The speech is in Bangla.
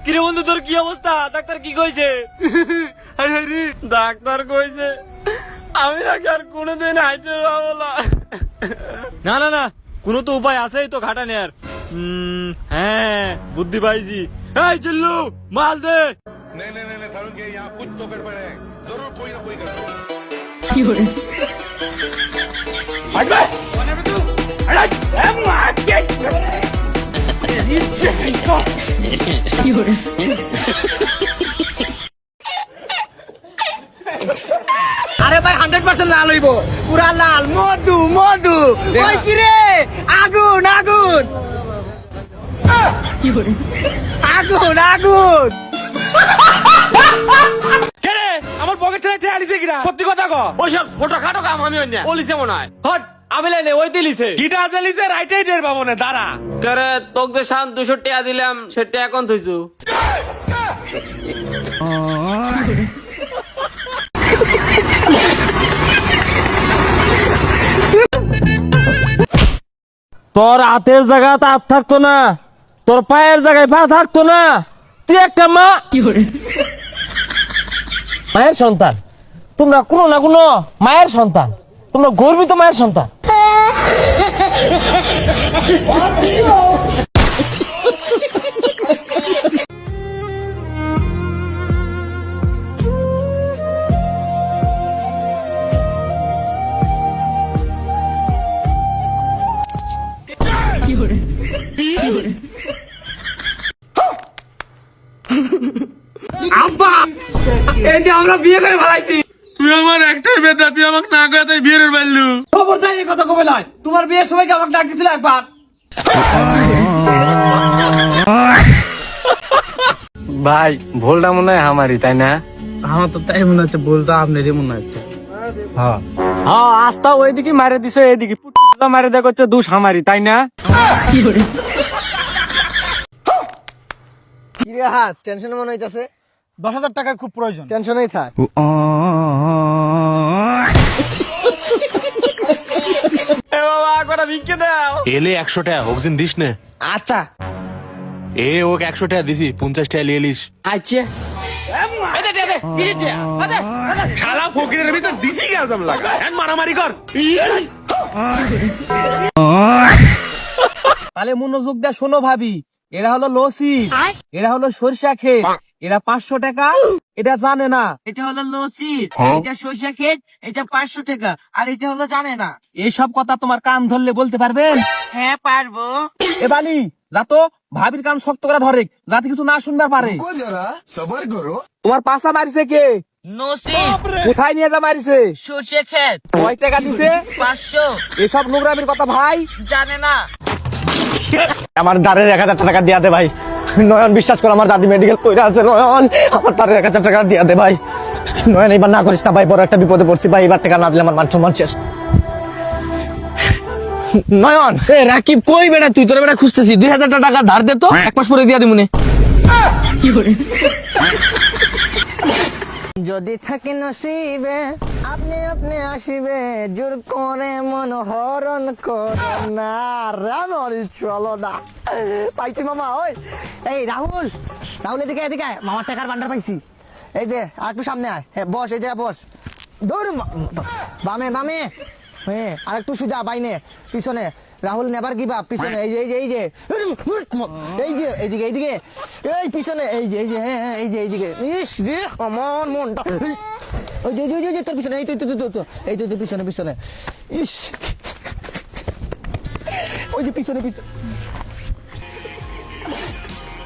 কিরে বন্ধু তোর কি অবস্থা ডাক্তার কি কইছে আরে রে ডাক্তার কইছে আমি নাকি আর কোনোদিন হাইটে পাবো না না না না কোনো তো উপায় আছেই তো ঘাটা নেয়ার উম, হ্যাঁ বুদ্ধি পাইছি এই চিল্লু মাল দে नहीं नहीं नहीं नहीं, सारुण के यहाँ कुछ तो गड़बड़ है जरूर कोई ना कोई गड़बड़ আরে ভাই হান্ড্রেড পার্সেন্ট লাল হইব। পুরা লাল। মধু মধু। ওই কিরে আগুন আগুন। 有人，আগুন আগুন আমার পকেট থেকে ঠেয়া কিনা? সত্যি কথা ক ওইসব কাম আমি অন্য বলিছে মনে হয়। হট। আমি লাইনে ওই দিলিছে গিটা জ্বালিছে রাইটাই টের পাবো না দাঁড়া। কেরে তোক যে শান দুশো টাকা দিলাম সেটা এখন থইছু? তোর হাতের জায়গা হাত থাকতো না তোর পায়ের জায়গায় পা থাকতো না। তুই একটা মা，মায়ের সন্তান। তোমরা কোনো না কোনো মায়ের সন্তান। তোমরা গর্বিত মায়ের সন্তান। আব্বা এই যে আমরা বিয়ে করে ফেলাইছি। তুই আমার একটাই বেটা তুই আমাকে না করে তাই বিয়ের পারলু খবর চাই এই কথা কবে নয় তোমার বিয়ের সময় কি আমাকে ডাক দিছিল একবার। ভাই ভুলটা মনে হয় আমারই তাই না? আমার তো তাই মনে হচ্ছে বলতো আপনারই মনে হচ্ছে। হ্যাঁ। আস্তা ওইদিকে মারে দিছো এইদিকে পুটুলা মারে দেখো হচ্ছে দুষ আমারই তাই না? 有人，কিরে হাত? টেনশন মনে হইতাছে? দশ হাজার টাকার খুব প্রয়োজন। টেনশনই থাক। ভিক্ষে দাও। এলে একশো টাকা হোকজিন দিস নে। আচ্ছা। এ ওকে একশো টাকা দিছি পঞ্চাশ টাকা লিয়ে লিস আচ্ছা। শালা ফকিরের ভিতর দিছি গাজাম লাগা এখন মারামারি কর। তাহলে মনোযোগ দিয়ে শোনো ভাবি এরা হলো লসি এরা হলো সরিষা ক্ষেত এরা পাঁচশো টাকা। এটা জানে না। এটা হলো লসি এটা সরিষা ক্ষেত এটা পাঁচশো টাকা আর এটা হলো জানে না। এইসব কথা তোমার কান ধরলে বলতে পারবেন? হ্যাঁ পারব। এ বালি যা তো ভাবির কান শক্ত করে ধরে যাতে কিছু না শুনতে পারে। তোমার পাশা মারিছে কে? নসি কোথায় নিয়ে যা মারিছে সর্ষে ক্ষেত। কয় টাকা দিছে? পাঁচশো। এসব নোংরামির কথা ভাই। জানে না। আমার দাঁড়ের এক হাজার টাকা দিয়া দে ভাই। নয়ন বিশ্বাস কর আমার দাদি মেডিকেল কইরা আছে নয়ন। আমার তার এক হাজার টাকা দিয়ে দে ভাই। নয়ন এবার না করিস না ভাই বড় একটা বিপদে পড়ছি ভাই এবার টাকা না দিলে আমার মান সম্মান শেষ। নয়ন এ রাকিব কই বেটা? তুই তোর বেটা খুঁজতেছি। দুই হাজার টাকা ধার দে তো এক মাস পরে দিয়া দিমুনে। 有人，যদি থাকে নসিবে, আপনি আপনি আসিবে, জোর করে মন হরণ করো না। রামর চলো না পাইছি মামা, ওই। এই রাহুল রাহুল এদিকে এদিকে। মামার টাকার বান্ডার পাইছি। এই দে, আর একটু সামনে আয়। হ্যাঁ বস, এই জায়গায় বস। ধরুন বামে বামে। হ্যাঁ আর একটু সুজা বাইনে পিছনে। রাহুল নেবার বাপ পিছনে এই যে এই যে এই যে। এই যে এইদিকে এইদিকে। এই পিছনে এই যে এই যে হ্যাঁ হ্যাঁ এই যে এইদিকে। ইস রে আমার মনটা। ওই যে ওই যে, তোর পিছনে এই তো, তো এই তো পিছনে পিছনে। ইস। ওই যে পিছনে পিছনে